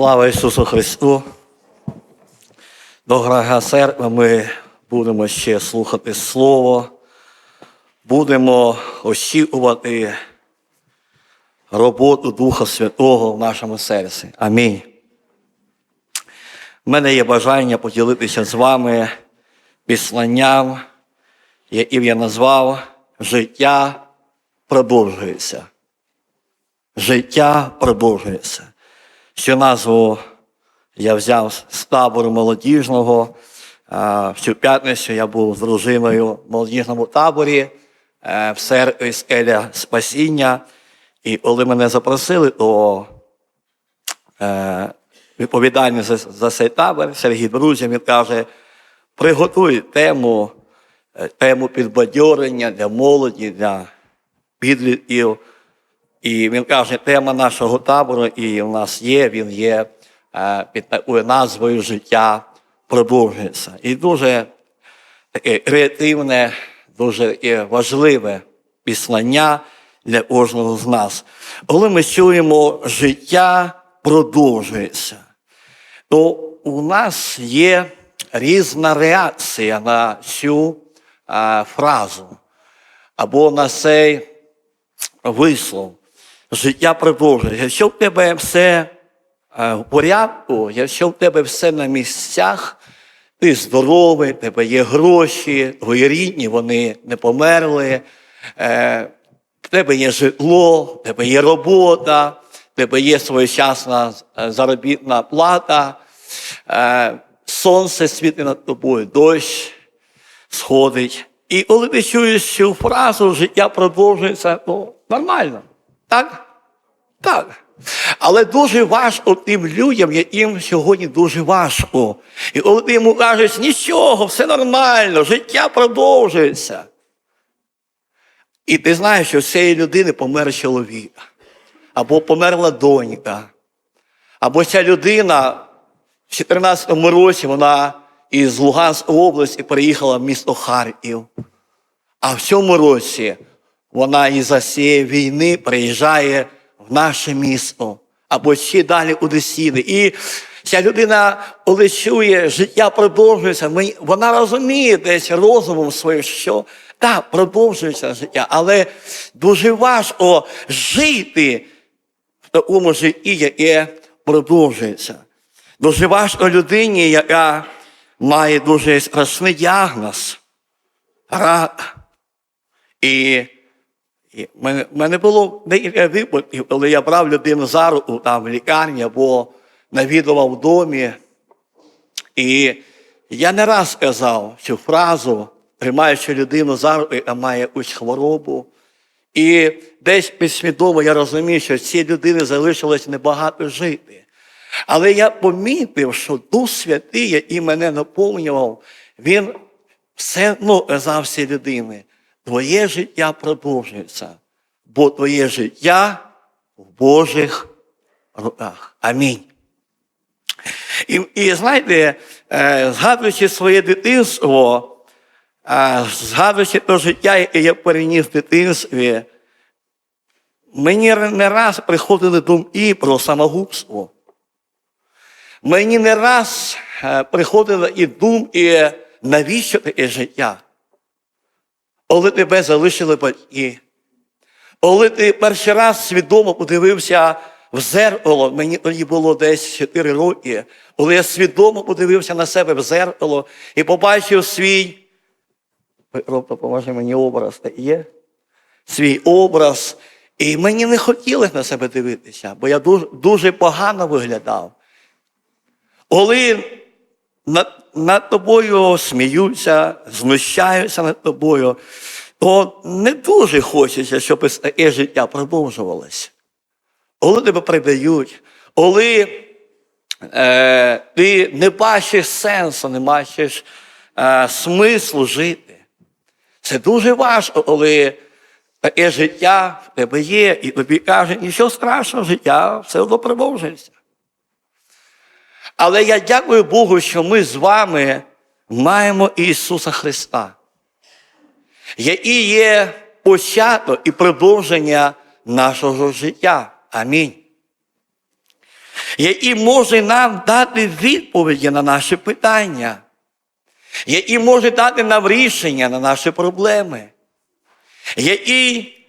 Слава Ісусу Христу! Дорога церква, ми будемо ще слухати Слово, будемо очікувати роботу Духа Святого в нашому серці. Амінь. У мене є бажання поділитися з вами післанням, яким я назвав Життя продовжується. Життя продовжується. Цю назву я взяв з табору молодіжного. В цю п'ятницю я був з дружиною в молодіжному таборі е, в церкві Скеля Спасіння. І коли мене запросили, то е, відповідальний за, за цей табор Сергій Друзі, він каже: приготуй тему, е, тему підбадьорення для молоді, для підлітків. І він каже, тема нашого табору, і в нас є, він є е, під такою назвою Життя продовжується. І дуже таке креативне, дуже важливе післання для кожного з нас. Коли ми чуємо життя продовжується, то у нас є різна реакція на цю е, фразу або на цей вислов. Життя продовжується. Якщо в тебе все е, в порядку, якщо в тебе все на місцях, ти здоровий, в тебе є гроші, твої рідні, вони не померли, е, в тебе є житло, в тебе є робота, в тебе є своєчасна е, заробітна плата, сонце світить над тобою, дощ сходить. І коли ти чуєш цю фразу, життя продовжується, ну, нормально. Так? Так. Але дуже важко тим людям, яким сьогодні дуже важко. І коли ти йому кажеш, нічого, все нормально, життя продовжується. І ти знаєш, що з цієї людини помер чоловік, або померла донька, або ця людина в 14 році вона із Луганської області переїхала в місто Харків. А в цьому році вона із-за цієї війни приїжджає в наше місто або ще далі у Десіни. І ця людина, коли життя продовжується, вона розуміє десь розумом своїм, що так, продовжується життя, але дуже важко жити в такому житті, яке продовжується. Дуже важко людині, яка має дуже страшний діагноз, рак. І в мене, було декілька випадків, коли я брав людину за руку там в лікарні або навідував в домі. І я не раз сказав цю фразу, тримаючи людину за руку, яка має якусь хворобу. І десь підсвідомо я розумію, що цій людини залишилось небагато жити. Але я помітив, що Дух Святий, який мене наповнював, він все одно казав цій людині, твоє життя продовжується, бо твоє життя в Божих руках. Амінь. І, і знаєте, е, згадуючи своє дитинство, е, згадуючи те життя, яке я переніс в дитинстві, мені не раз приходили думки про самогубство. Мені не раз е, приходили і думки, навіщо таке життя? Коли тебе залишили батьки, коли ти перший раз свідомо подивився в зеркало, мені тоді було десь 4 роки, коли я свідомо подивився на себе в зеркало і побачив свій, Петро, допоможе мені образ, та є? Свій образ. І мені не хотілося на себе дивитися, бо я дуже, дуже погано виглядав. Коли над, над тобою сміються, знущаються над тобою, то не дуже хочеться, щоб таке життя продовжувалося. Коли тебе придають, коли е, ти не бачиш сенсу, не бачиш е, смислу жити. Це дуже важко, коли таке життя в тебе є, і тобі кажуть, нічого страшного, життя все одно продовжується. Але я дякую Богу, що ми з вами маємо Ісуса Христа, який є початок і продовження нашого життя. Амінь. який може нам дати відповіді на наші питання, який може дати нам рішення на наші проблеми, який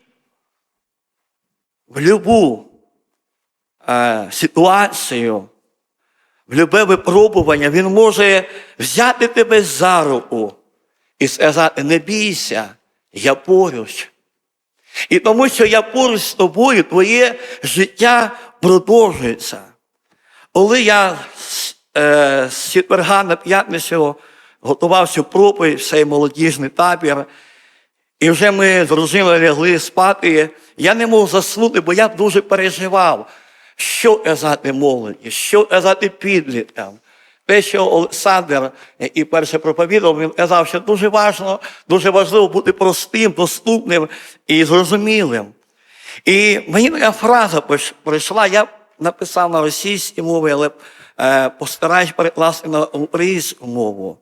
в любу е, ситуацію, в любе випробування, він може взяти тебе за руку і сказати: не бійся, я поруч. І тому, що я поруч з тобою, твоє життя продовжується. Коли я е, з четверга на п'ятницю готувався проповідь в цей молодіжний табір, і вже ми з дружиною лягли спати, я не мог заснути, бо я дуже переживав, що казати молоді, що казати підліткам. Те, що Олександр, який перше проповідав, він казав, що дуже важливо, дуже важливо бути простим, доступним і зрозумілим. І мені така фраза прийшла, я написав на російській мові, але е, постараюсь перекласти на українську мову.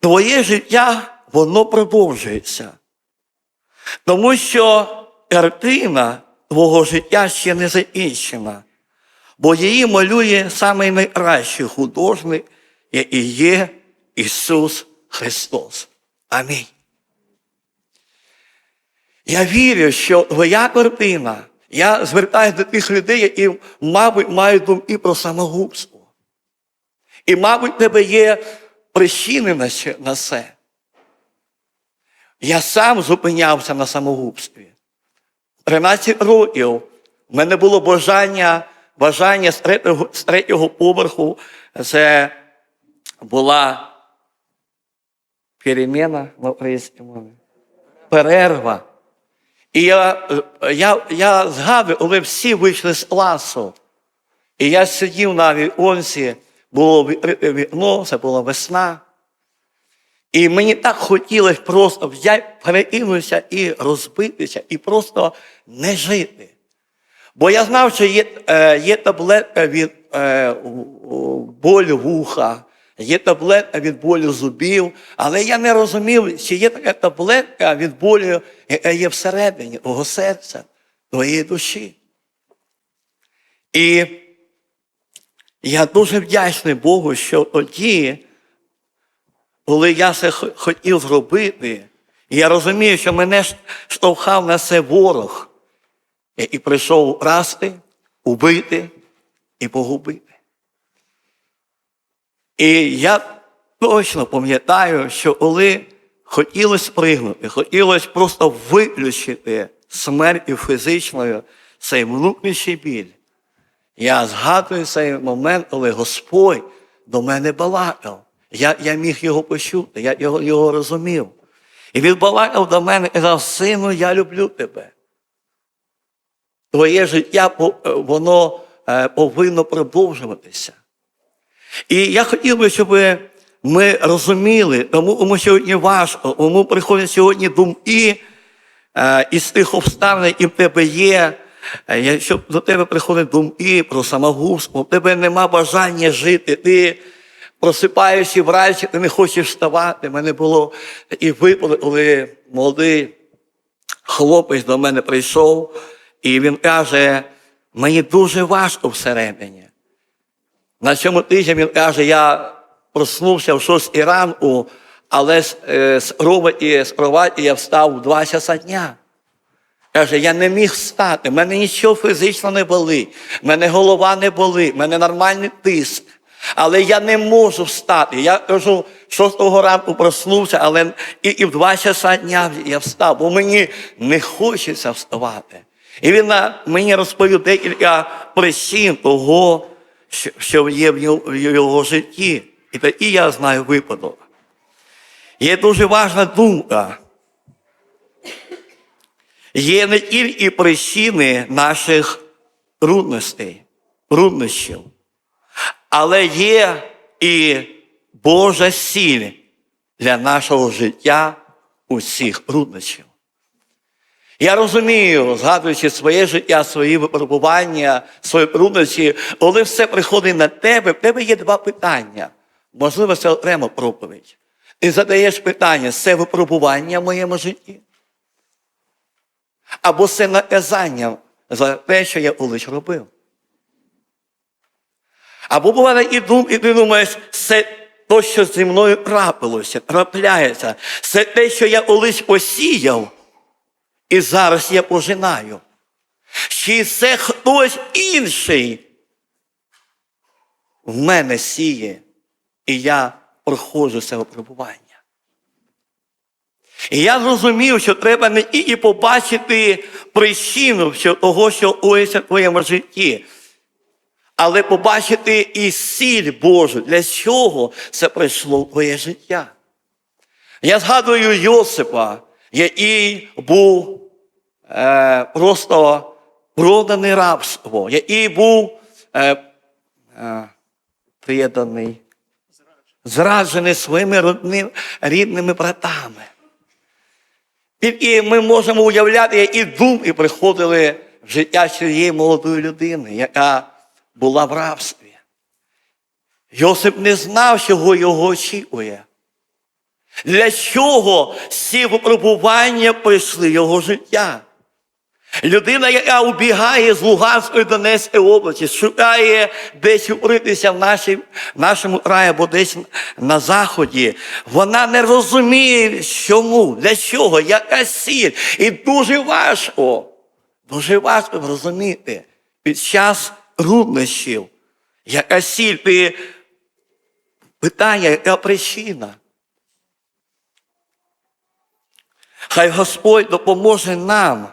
Твоє життя, воно продовжується. Тому що картина твого життя ще не закінчена, бо її малює самий найкращий художник, який є Ісус Христос. Амінь. Я вірю, що твоя картина, я звертаюся до тих людей, які, мабуть, мають думки про самогубство. І, мабуть, в тебе є причини на це-. Я сам зупинявся на самогубстві. 13 років в мене було бажання, бажання з третього, з третього поверху. Це була переміна на українській мові. Перерва. І я, я, я згадую, коли всі вийшли з класу. І я сидів на віконці, було вікно, це була весна. І мені так хотілося просто взяти, перекинутися і розбитися, і просто не жити. Бо я знав, що є, е, є таблетка від е, болю вуха, є таблетка від болю зубів, але я не розумів, чи є така таблетка від болю, яка є всередині твого серця, твоєї душі. І я дуже вдячний Богу, що тоді, коли я це хотів зробити, і я розумію, що мене штовхав на це ворог, який прийшов красти, убити і погубити. І я точно пам'ятаю, що коли хотілося пригнути, хотілося просто виключити смертю фізичною цей внутрішній біль. Я згадую цей момент, коли Господь до мене балакав. Я, я міг його почути, я його, його розумів. І він балакав до мене і казав, сину, я люблю тебе. Твоє життя е, воно е, повинно продовжуватися. І я хотів би, щоб ми розуміли, тому кому сьогодні важко, кому приходять сьогодні думки е, із тих обставин, які в тебе є. Якщо до тебе приходять думки про самогубство, в тебе нема бажання жити, ти просипаєшся вранці, ти не хочеш вставати. Мене було і випадок, коли молодий хлопець до мене прийшов, і він каже, мені дуже важко всередині. На цьому тижні він каже, я проснувся в 6 ранку, але з, е, кроваті, з кроваті я встав в 2 часа дня. Каже, я не міг встати, мене нічого фізично не болить, в мене голова не болить, мене нормальний тиск. Але я не можу встати. Я кажу, шостого ранку проснувся, але і, і в два часа дня я встав, бо мені не хочеться вставати. І він мені розповів декілька причин того, що, є в його житті. І тоді я знаю випадок. Є дуже важна думка. Є не тільки причини наших трудностей, труднощів, але є і Божа сіль для нашого життя усіх труднощів. Я розумію, згадуючи своє життя, свої випробування, свої труднощі, коли все приходить на тебе, в тебе є два питання. Можливо, це окрема проповідь. Ти задаєш питання, це випробування в моєму житті? Або це наказання за те, що я колись робив. Або буває і дум, і ти думаєш, це то, що зі мною трапилося, трапляється. Це те, що я колись посіяв, і зараз я пожинаю. Чи це хтось інший в мене сіє, і я проходжу це випробування. І я зрозумів, що треба не тільки побачити причину того, що коїться в твоєму житті, але побачити і сіль Божу, для чого це прийшло в твоє життя. Я згадую Йосипа, який був е, просто проданий рабство, який був е, е, приєданий, зраджений своїми родним, рідними братами. І ми можемо уявляти, які думки приходили в життя цієї молодої людини, яка була в рабстві. Йосип не знав, чого його очікує. Для чого ці випробування прийшли його життя? Людина, яка убігає з Луганської Донецької області, шукає десь укритися в, нашій, нашому краї або десь на заході, вона не розуміє, чому, для чого, яка сіль. І дуже важко, дуже важко зрозуміти під час труднощів, яка сіль, ти питання, яка причина. Хай Господь допоможе нам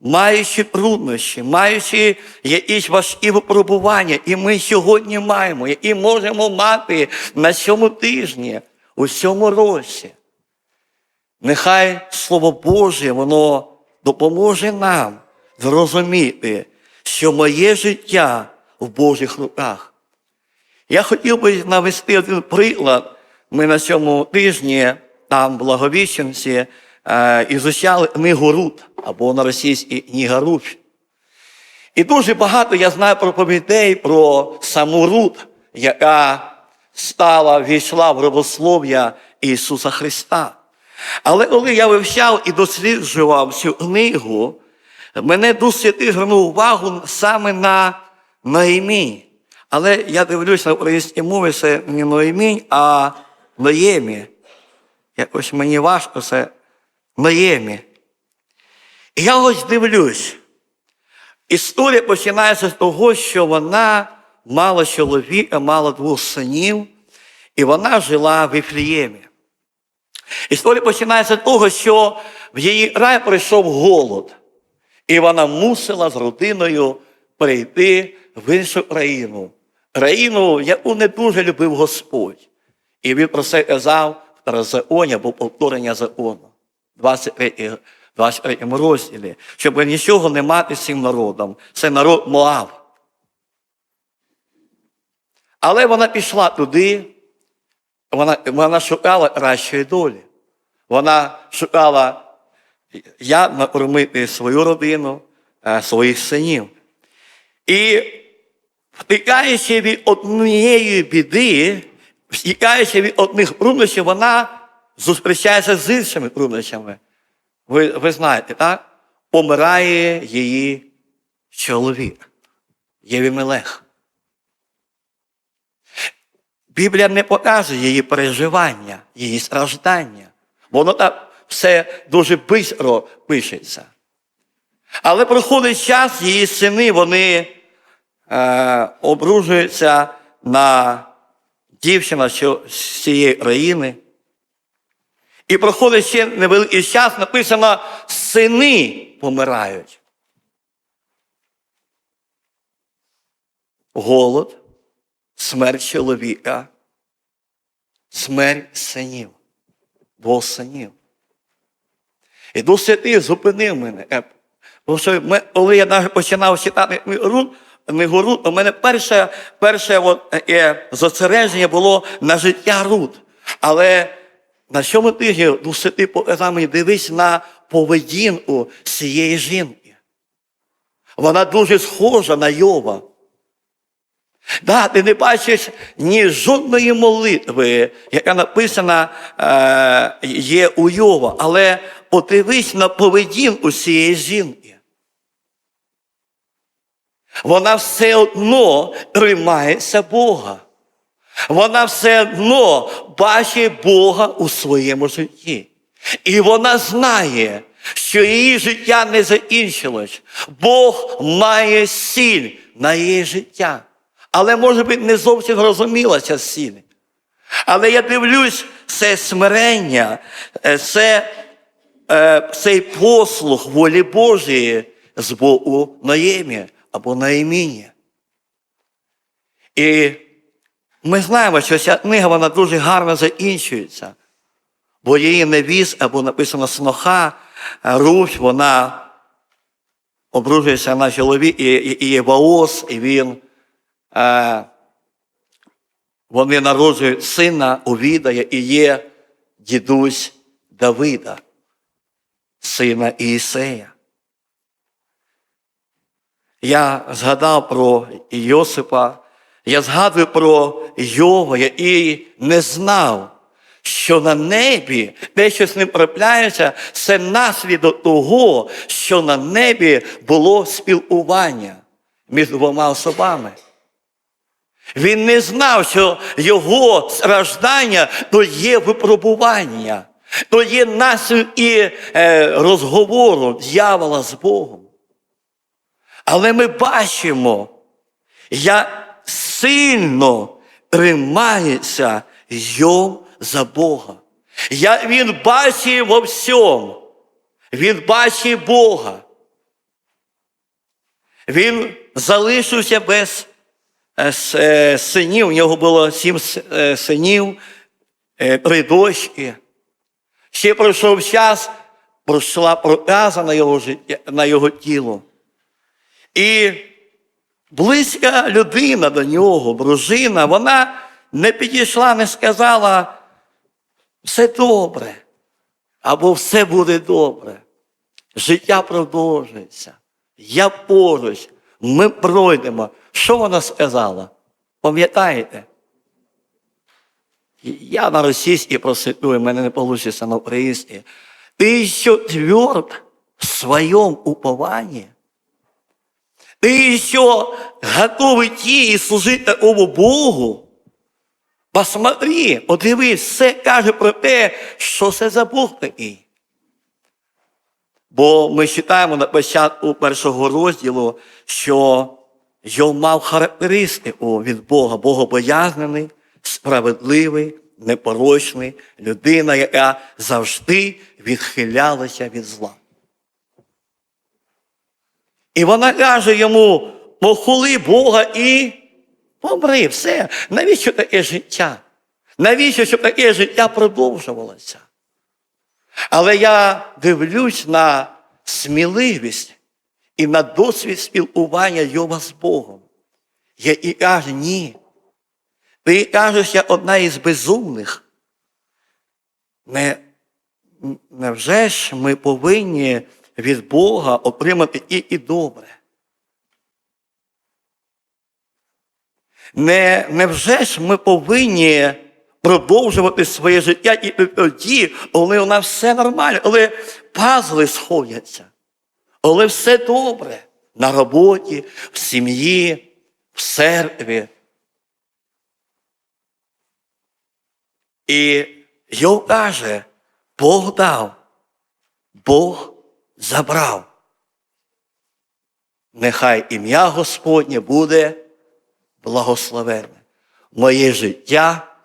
маючи труднощі, маючи якісь важкі випробування, і ми сьогодні маємо, які можемо мати на цьому тижні, у цьому році. Нехай Слово Боже, воно допоможе нам зрозуміти, що моє життя в Божих руках. Я хотів би навести один приклад. Ми на цьому тижні, там, в Благовіщенці, е, ізучали книгу Рут, або на російській книга Руфь. І дуже багато я знаю проповідей про саму Рут, яка стала, війшла в рабослов'я Ісуса Христа. Але коли я вивчав і досліджував цю книгу, мене досить звернув увагу саме на Наїмінь. Але я дивлюсь на українській мові, це не Ноємінь, а Ноємі. Якось мені важко це Ноємі. І я ось дивлюсь. Історія починається з того, що вона мала чоловіка, мала двох синів, і вона жила в Іфліємі. Історія починається з того, що в її рай прийшов голод, і вона мусила з родиною перейти в іншу країну, країну, яку не дуже любив Господь. І він про це казав в Таразеоні або повторення закону, 23, 23 розділі, щоб нічого не мати з цим народом. Це народ Моав. Але вона пішла туди, вона, вона шукала кращої долі. Вона шукала як накормити свою родину, е, своїх синів. І втикаючи від однієї біди, втікаючи від одних труднощів, вона зустрічається з іншими труднощами. Ви, ви знаєте, так? Помирає її чоловік, Євімелех. Біблія не показує її переживання, її страждання. Воно так все дуже швидко пишеться. Але проходить час, її сини вони е, обружуються на дівчина з цієї країни. І проходить ще невеликий час, написано, сини помирають. Голод, смерть чоловіка, смерть синів, двох синів. І Дух Святий зупинив мене. Тому що ми, коли я навіть починав читати книгу Рут, у мене перше, перше от, е, зосередження було на життя Рут. Але на цьому тижні Дух Святий показав мені, дивись на поведінку цієї жінки. Вона дуже схожа на Йова. Да, ти не бачиш ні жодної молитви, яка написана е, є у Йова, але подивись на поведінку цієї жінки. вона все одно тримається Бога. Вона все одно бачить Бога у своєму житті. І вона знає, що її життя не закінчилось. Бог має сіль на її життя. Але, може бути, не зовсім зрозуміла ця сіль. Але я дивлюсь, це смирення, е, це е, цей послуг волі Божої з боку Наємі або Наєміні. І ми знаємо, що ця книга вона дуже гарно закінчується, бо її невіз, або написано сноха, Русь, вона обружується на чоловік, і, і, і є Ваос, і він. Е, вони народжують сина Овідая і є дідусь Давида, сина Іїсея. Я згадав про Йосипа, я згадую про Йова, який не знав, що на небі те, що з ним трапляється, це наслідок того, що на небі було спілкування між двома особами. Він не знав, що його страждання то є випробування, то є наслідок і е, розговору дьявола з Богом. Але ми бачимо, як сильно тримається Йов за Бога. Як він бачить во всьому. Він бачить Бога. Він залишився без синів. У нього було сім е, синів, е, три дочки. Ще пройшов час, пройшла проказа на його, життя, на його тіло. І близька людина до нього, дружина, вона не підійшла, не сказала, все добре, або все буде добре. Життя продовжується. Я поруч, ми пройдемо. Що вона сказала? Пам'ятаєте? Я на російській процитую, мене не вийде на українській. Ти що тверд в своєму упованні? Ти що готовий йти і служити такому Богу? Посмотри, подивись, все каже про те, що це за Бог такий. Бо ми читаємо на початку першого розділу, що Йов мав характеристику від Бога, богобоязнений, справедливий, непорочний, людина, яка завжди відхилялася від зла. І вона каже йому: похули Бога і помри. Все. Навіщо таке життя? Навіщо, щоб таке життя продовжувалося? Але я дивлюсь на сміливість і на досвід спілкування Йова з Богом. Який каже, ні. Ти кажеш, я одна із безумних. Не, невже ж ми повинні від Бога отримати і, і добре? Не, невже ж ми повинні продовжувати своє життя і тоді, коли у нас все нормально, коли пазли сходяться, коли все добре на роботі, в сім'ї, в церкві. І Йов каже, Бог дав, Бог забрав. Нехай ім'я Господнє буде благословенне. Моє життя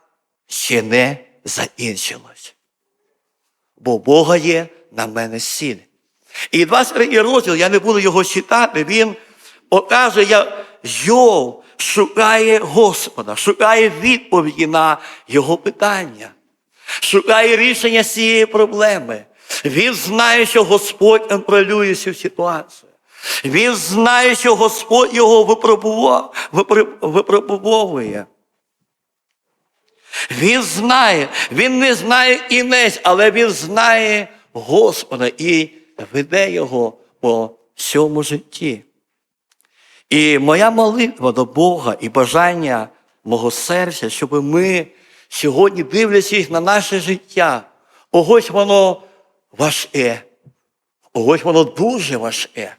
ще не закінчилось. Бо Бога є на мене сіль. І 23 розділ, я не буду його читати, він показує, як Йов шукає Господа, шукає відповіді на його питання, шукає рішення цієї проблеми. Він знає, що Господь контролює цю ситуацію. Він знає, що Господь його випробовує. Він знає, він не знає інець, але він знає Господа і веде його по всьому житті. І моя молитва до Бога і бажання мого серця, щоб ми сьогодні, дивлячись на наше життя, когось воно важке, когось воно дуже важке.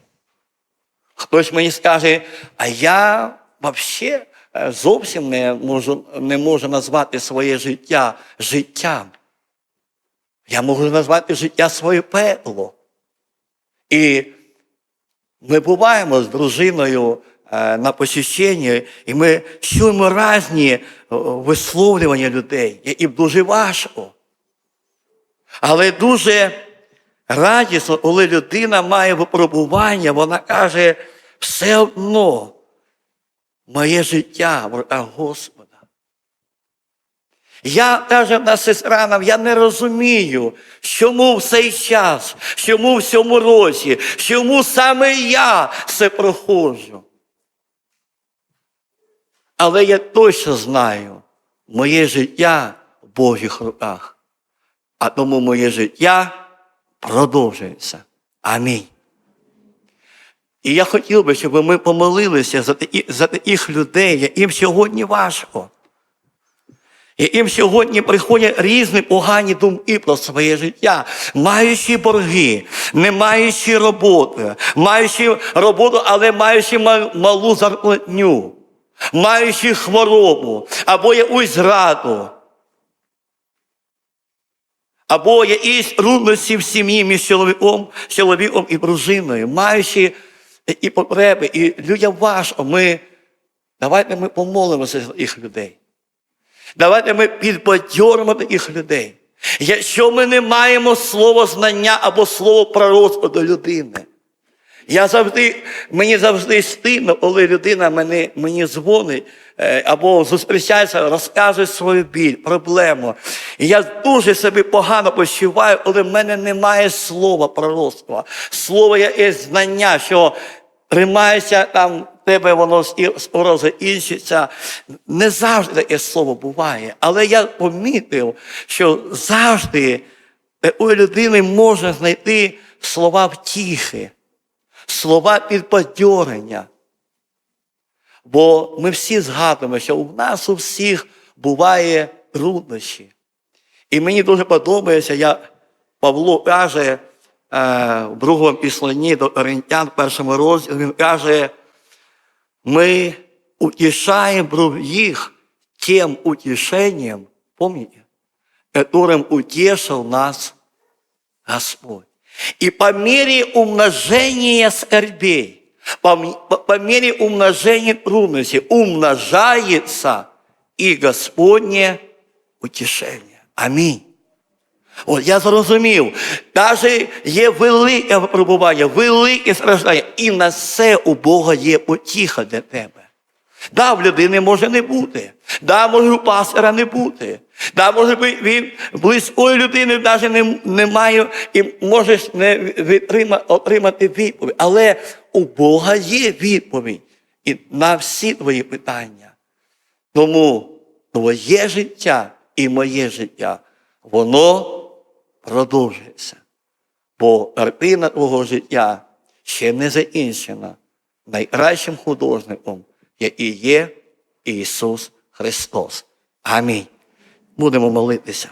Хтось мені скаже, а я взагалі зовсім не можу, не можу назвати своє життя життям. Я можу назвати життя своє пекло. І ми буваємо з дружиною е, на посвященні, і ми чуємо різні е, висловлювання людей, і дуже важко. Але дуже радісно, коли людина має випробування, вона каже, все одно моє життя в руках Господа. Я каже одна сестра я не розумію, чому в цей час, чому в цьому році, чому саме я це проходжу. Але я точно знаю, моє життя в Божих руках, а тому моє життя продовжується. Амінь. І я хотів би, щоб ми помолилися за таких людей, яким сьогодні важко. І їм сьогодні приходять різні погані думки про своє життя, маючи борги, не маючи роботи, маючи роботу, але маючи малу зарплатню, маючи хворобу або якусь зраду, або якісь трудності в сім'ї між чоловіком, чоловіком і дружиною, маючи і потреби, і людям важко. Ми, давайте ми помолимося за їх людей. Давайте ми підбадьоримо таких людей. Якщо ми не маємо слова знання або слово пророцтва до людини, я завжди, мені завжди стидно, коли людина мені, мені дзвонить е, або зустрічається, розказує свою біль, проблему. І я дуже себе погано почуваю, коли в мене немає слова пророцтва, слова є знання, що тримається там тебе воно скоро закінчиться. Не завжди таке слово буває. Але я помітив, що завжди у людини можна знайти слова втіхи, слова підбадьорення. Бо ми всі згадуємо, що у нас у всіх буває труднощі. І мені дуже подобається, як Павло каже е, в другому післанні до Коринтян, в першому розділі, він каже, ми утешаем їх тем утешением, помните, которым утешил нас Господь. И по мере умножения скорбей, по, м- по- по мере умножения трудностей умножается и Господнє утешение. Амінь. От я зрозумів, навіть є велике випробування, велике страждання, і на це у Бога є потіха для тебе. Да, в людини може не бути. Да, може у пастора не бути. Да, може би він близької людини навіть не, немає і можеш не отримати відповідь. Але у Бога є відповідь і на всі твої питання. Тому твоє життя і моє життя, воно продовжується. Бо картина твого життя ще не закінчена найкращим художником, який є Ісус Христос. Амінь. Будемо молитися.